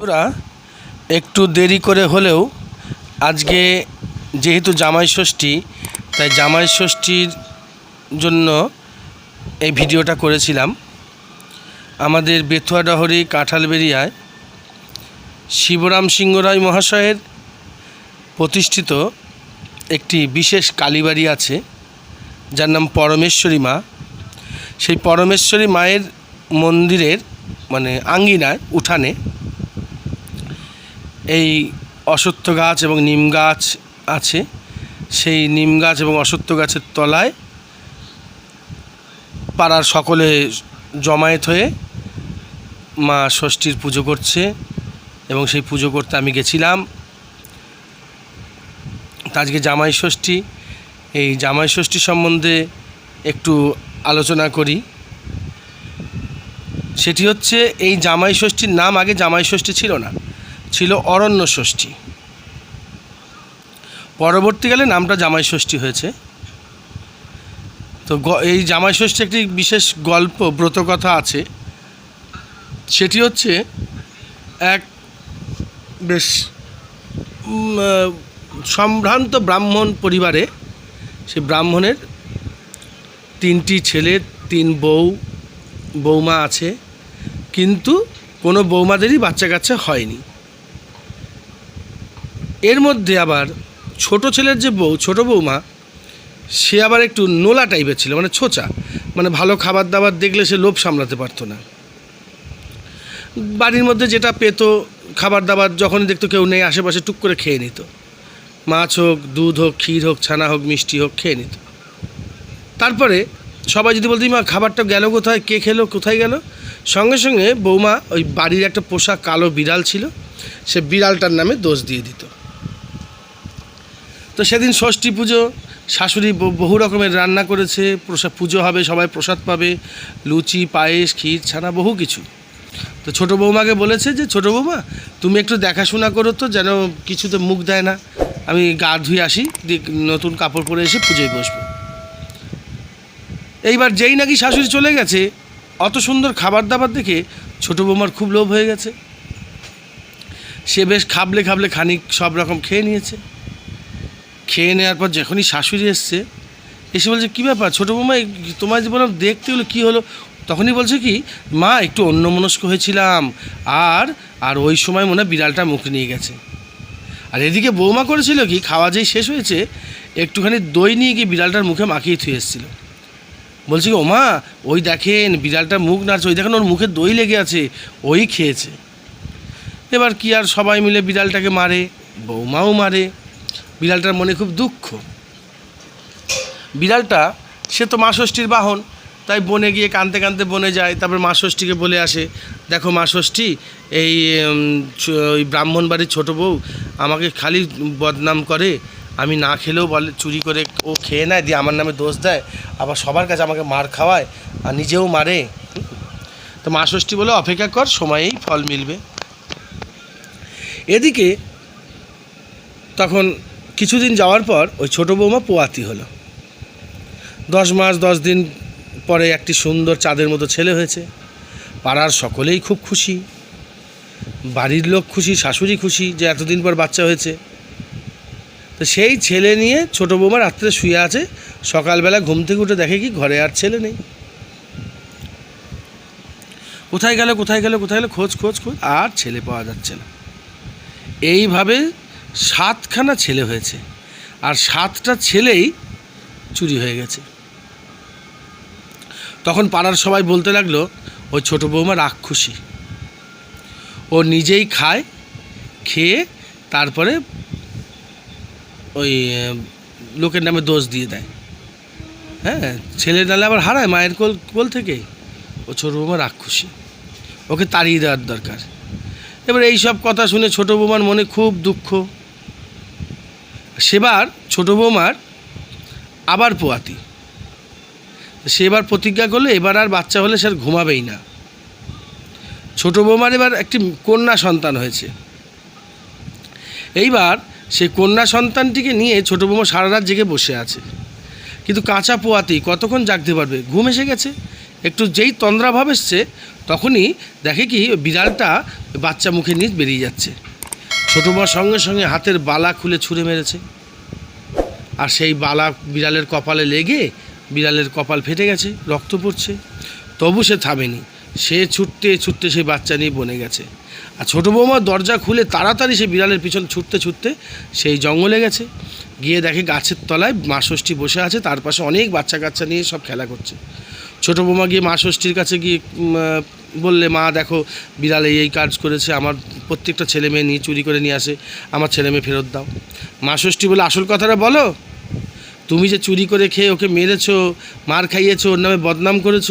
ওরা একটু দেরি করে হলেও আজকে যেহেতু জামাই ষষ্ঠী, তাই জামাই ষষ্ঠীর জন্য এই ভিডিওটা করেছিলাম। আমাদের বেথুয়াডাহরি কাঁঠালবেরিয়ায় শিবরাম সিংহ রায় মহাশয়ের প্রতিষ্ঠিত একটি বিশেষ কালীবাড়ি আছে, যার নাম পরমেশ্বরী মা। সেই পরমেশ্বরী মায়ের মন্দিরের মানে আঙ্গিনায়, উঠানে এই অশ্বত্থ গাছ এবং নিম গাছ আছে। সেই নিম গাছ এবং অশ্বত্থ গাছের তলায় পাড়ার সকলে জমায়েত হয়ে মা ষষ্ঠীর পুজো করছে এবং সেই পুজো করতে আমি গেছিলাম। আজকে জামাই ষষ্ঠী। এই জামাই ষষ্ঠী সম্বন্ধে একটু আলোচনা করি। সেটি হচ্ছে এই জামাই ষষ্ঠীর নাম আগে জামাই ষষ্ঠী ছিল না। ছিল অরণ্য ষষ্ঠী। পরবর্তীকালে নামটা জামাই ষষ্ঠী হয়েছে। তো এই জামাই ষষ্ঠী একটি বিশেষ গল্প, ব্রতকথা আছে। সেটি হচ্ছে এক বেশ সম্ভ্রান্ত ব্রাহ্মণ পরিবারে সে ব্রাহ্মণের তিনটি ছেলে, তিন বউ, বৌমা আছে। কিন্তু কোনো বৌমাদেরই বাচ্চা কাচ্চা হয়নি। এর মধ্যে আবার ছোট ছেলের যে বউ, ছোট বৌমা সে আবার একটু নোলা টাইপের ছিল মানে ছোচা। মানে ভালো খাবার দাবার দেখলে সে লোভ সামলাতে পারতো না। বাড়ির মধ্যে যেটা পেতো, খাবার দাবার যখনই দেখতো কেউ নেই, আশেপাশে টুক করে খেয়ে নিত। মাছ হোক, দুধ হোক, ক্ষীর হোক, ছানা হোক, মিষ্টি হোক, খেয়ে নিত। তারপরে সবাই যদি বলতো মা, খাবারটা গেল কোথায়? কে খেলো? কোথায় গেল? সঙ্গে সঙ্গে বৌমা ওই বাড়ির একটা পোষা কালো বিড়াল ছিল, সে বিড়ালটার নামে দোষ দিয়ে দিত। তো সেদিন ষষ্ঠী পুজো, শাশুড়ি বহু রকমের রান্না করেছে প্রসাদ পুজো হবে, সবাই প্রসাদ পাবে, লুচি, পায়েস, ক্ষীর, ছানা, বহু কিছু। তো ছোটো বৌমাকে বলেছে যে, ছোটো বৌমা, তুমি একটু দেখাশোনা করো তো, যেন কিছুতে মুখ দেয় না। আমি গা ধুয়ে আসি নতুন কাপড় পরে এসে পুজোয় বসবো। এইবার যেই নাকি শাশুড়ি চলে গেছে, অত সুন্দর খাবার দাবার দেখে ছোটো বৌমার খুব লোভ হয়ে গেছে। সে বেশ খাবলে খাবলে খানিক সব রকম খেয়ে নিয়েছে। খেয়ে নেওয়ার পর যখনই শাশুড়ি এসছে, এসে বলছে, কী ব্যাপার? ছোটো বৌমা তোমার যে বললাম, দেখতে হলো, কী হলো? তখনই বলছে কি, মা, একটু অন্যমনস্ক হয়েছিলাম। আর আর ওই সময় মনে বিড়ালটা মুখ নিয়ে গেছে। আর এদিকে বৌমা করেছিল কি, খাওয়া যেই শেষ হয়েছে, একটুখানি দই নিয়ে গিয়ে বিড়ালটার মুখে মাখিয়ে থুয়ে এসেছিল। বলছি কি ওমা ওই দেখেন বিড়ালটা মুখ নাড়ছে, ওই দেখেন, ওর মুখে দই লেগে আছে, ওই খেয়েছে। এবার কি আর সবাই মিলে বিড়ালটাকে মারে, বৌমাও মারে। বিড়ালটার মনে খুব দুঃখ। বিড়ালটা সে তো মা ষষ্ঠীর বাহন, তাই বনে গিয়ে কানতে কানতে বনে যায়, তারপর মা ষষ্ঠীকে বলে আসে, দেখো মা ষষ্ঠী এই ওই ব্রাহ্মণ বাড়ির ছোটো বউ আমাকে খালি বদনাম করে, আমি না খেলেও বলে, চুরি করে ও খেয়ে নেয়, দিয়ে আমার নামে দোষ দেয়, আবার সবার কাছে আমাকে মার খাওয়ায় আর নিজেও মারে। তো মা ষষ্ঠী বলে, অপেক্ষা কর, সময়েই ফল মিলবে। এদিকে তখন কিছুদিন যাওয়ার পর ওই ছোটো বৌমা পোয়াতি হলো। দশ মাস, দশ দিন পরে একটি সুন্দর চাঁদের মতো ছেলে হয়েছে। পাড়ার সকলেই খুব খুশি। বাড়ির লোক খুশি, শাশুড়ি খুশি যে এতদিন পর বাচ্চা হয়েছে। তো সেই ছেলে নিয়ে ছোটো বৌমা রাত্রে শুয়ে আছে, সকালবেলা ঘুম থেকে উঠে দেখে কি ঘরে আর ছেলে নেই। কোথায় গেল কোথায় গেল কোথায় গেল, খোঁজ খোঁজ খোঁজ, আর ছেলে পাওয়া যাচ্ছে না। এইভাবে সাতখানা ছেলে হয়েছে। আর সাতটা ছেলেই চুরি হয়ে গেছে। তখন পাড়ার সবাই বলতে লাগল, ওই ছোটো বৌমা রাক্ষসী। ও নিজেই খায়, খেয়ে তারপরে ওই লোকের নামে দোষ দিয়ে দেয়। হ্যাঁ ছেলে নালে আবার হারায় মায়ের কোল কোল থেকে। ও ছোটো বৌমা রাক্ষসী। ওকে তাড়িয়ে দেওয়ার দরকার। এবার এই সব কথা শুনে ছোটো বৌমার মনে খুব দুঃখ। সেবার ছোটো বৌমার আবার পোয়াতি। সে এবার প্রতিজ্ঞা করল, এবার আর বাচ্চা হলে সে আর ঘুমাবেই না। ছোটো বৌমার এবার একটি কন্যা সন্তান হয়েছে। এইবার সে কন্যা সন্তানটিকে নিয়ে ছোটো বৌমা সারা রাত জেগে বসে আছে। কিন্তু কাঁচা পোয়াতেই কতক্ষণ জাগতে পারবে? ঘুম এসে গেছে। একটু যেই তন্দ্রাভাব এসছে, তখনই দেখে কি বিড়ালটা বাচ্চা মুখে নিয়ে বেরিয়ে যাচ্ছে। ছোটো বউমার সঙ্গে সঙ্গে হাতের বালা খুলে ছুঁড়ে মেরেছে। আর সেই বালা বিড়ালের কপালে লেগে বিড়ালের কপাল ফেটে গেছে, রক্ত পড়ছে। তবু সে থামেনি। সে ছুটতে ছুটতে সেই বাচ্চা নিয়ে বনে গেছে। আর ছোটো বৌমার দরজা খুলে তাড়াতাড়ি সে বিড়ালের পিছন ছুটতে ছুটতে সেই জঙ্গলে গেছে। গিয়ে দেখে গাছের তলায় মা ষষ্ঠী বসে আছে, তার পাশে অনেক বাচ্চা কাচ্চা নিয়ে সব খেলা করছে। ছোটো বৌমা গিয়ে মা ষষ্ঠীর কাছে গিয়ে বললে, মা, দেখো, বিড়াল এই কাজ করেছে, আমার প্রত্যেকটা ছেলে মেয়ে নিয়ে চুরি করে নিয়ে আসে, আমার ছেলে মেয়ে ফেরত দাও। মা ষষ্ঠী বলে, আসল কথাটা বলো, তুমি যে চুরি করে খেয়ে ওকে মেরেছো, মার খাইয়েছো, ওর নামে বদনাম করেছ,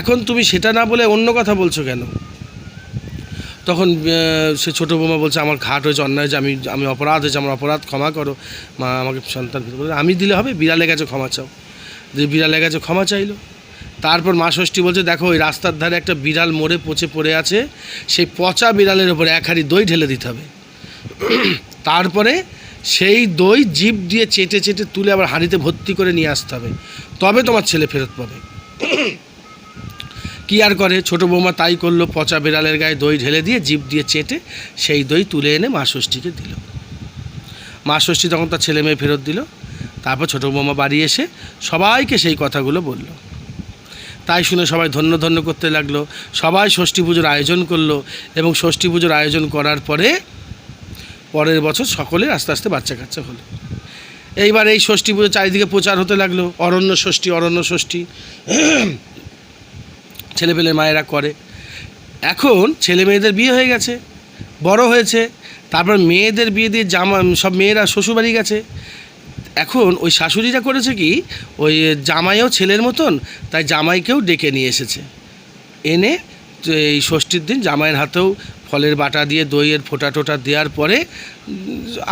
এখন তুমি সেটা না বলে অন্য কথা বলছো কেন? তখন সে ছোটো বৌমা বলছে, আমার ঘাট হয়েছে, অন্যায় হয়েছে, আমি আমি অপরাধ হয়েছে, আমার অপরাধ ক্ষমা করো। মা, আমাকে সন্তান আমি দিলে হবে বিড়ালে গেছে ক্ষমা চাও। যে বিড়ালে গেছে ক্ষমা চাইলো তারপর মা ষষ্ঠী বলছে, দেখো, ওই রাস্তার ধারে একটা বিড়াল মরে পচে পড়ে আছে। সেই পচা বিড়ালের ওপরে এক হাঁড়ি দই ঢেলে দিতে হবে। তারপরে সেই দই জিভ দিয়ে চেটে চেটে তুলে আবার হাঁড়িতে ভর্তি করে নিয়ে আসতে হবে। তবে তোমার ছেলে ফেরত পাবে। কি আর করে? ছোটো বৌমা তাই করল, পচা বিড়ালের গায়ে দই ঢেলে দিয়ে জিভ দিয়ে চেটে সেই দই তুলে এনে মা ষষ্ঠীকে দিল। মা ষষ্ঠী তখন তার ছেলে মেয়ে ফেরত দিল। তারপর ছোটো বৌমা বাড়ি এসে সবাইকে সেই কথাগুলো বলল। তাই শুনে সবাই ধন্য ধন্য করতে লাগল। সবাই ষষ্ঠী পুজোর আয়োজন করল এবং ষষ্ঠী পুজোর আয়োজন করার পরে পরের বছর সকলের আস্তে আস্তে বাচ্চা কাচ্চা হলো। এইবার এই ষষ্ঠী পুজো চারিদিকে প্রচার হতে লাগল। অরণ্য ষষ্ঠী অরণ্য ষষ্ঠী। ছেলেপেলে মায়েরা করে। এখন ছেলে মেয়েদের বিয়ে হয়ে গেছে, বড় হয়েছে। তারপর মেয়েদের বিয়ে দিয়ে জামা সব মেয়েরা শ্বশুরবাড়ি গেছে। এখন ওই শাশুড়িরা করেছে কি, ওই জামাইও ছেলের মতন, তাই জামাইকেও ডেকে নিয়ে এসেছে। এনে এই ষষ্ঠীর দিন জামাইয়ের হাতেও ফলের বাটা দিয়ে, দইয়ের ফোঁটা টোটা দেওয়ার পরে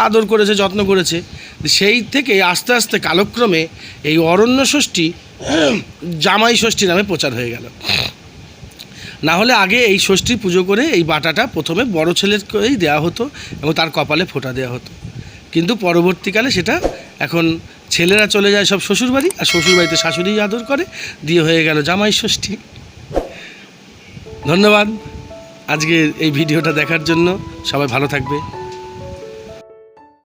আদর করেছে, যত্ন করেছে। সেই থেকে আস্তে আস্তে কালক্রমে এই অরণ্য ষষ্ঠী জামাই ষষ্ঠী নামে প্রচার হয়ে গেল। না হলে আগে এই ষষ্ঠী পুজো করে এই বাটাটা প্রথমে বড় ছেলেরকেই দেওয়া হতো এবং তার কপালে ফোঁটা দেওয়া হতো। কিন্তু পরবর্তীকালে সেটা এখন ছেলেরা চলে যায় সব শ্বশুরবাড়ি, আর শ্বশুরবাড়িতে শাশুড়ি আদর করে দিয়ে হয়ে গেল জামাই ষষ্ঠী। ধন্যবাদ আজকে এই ভিডিওটা দেখার জন্য, সবাই ভালো থাকবে।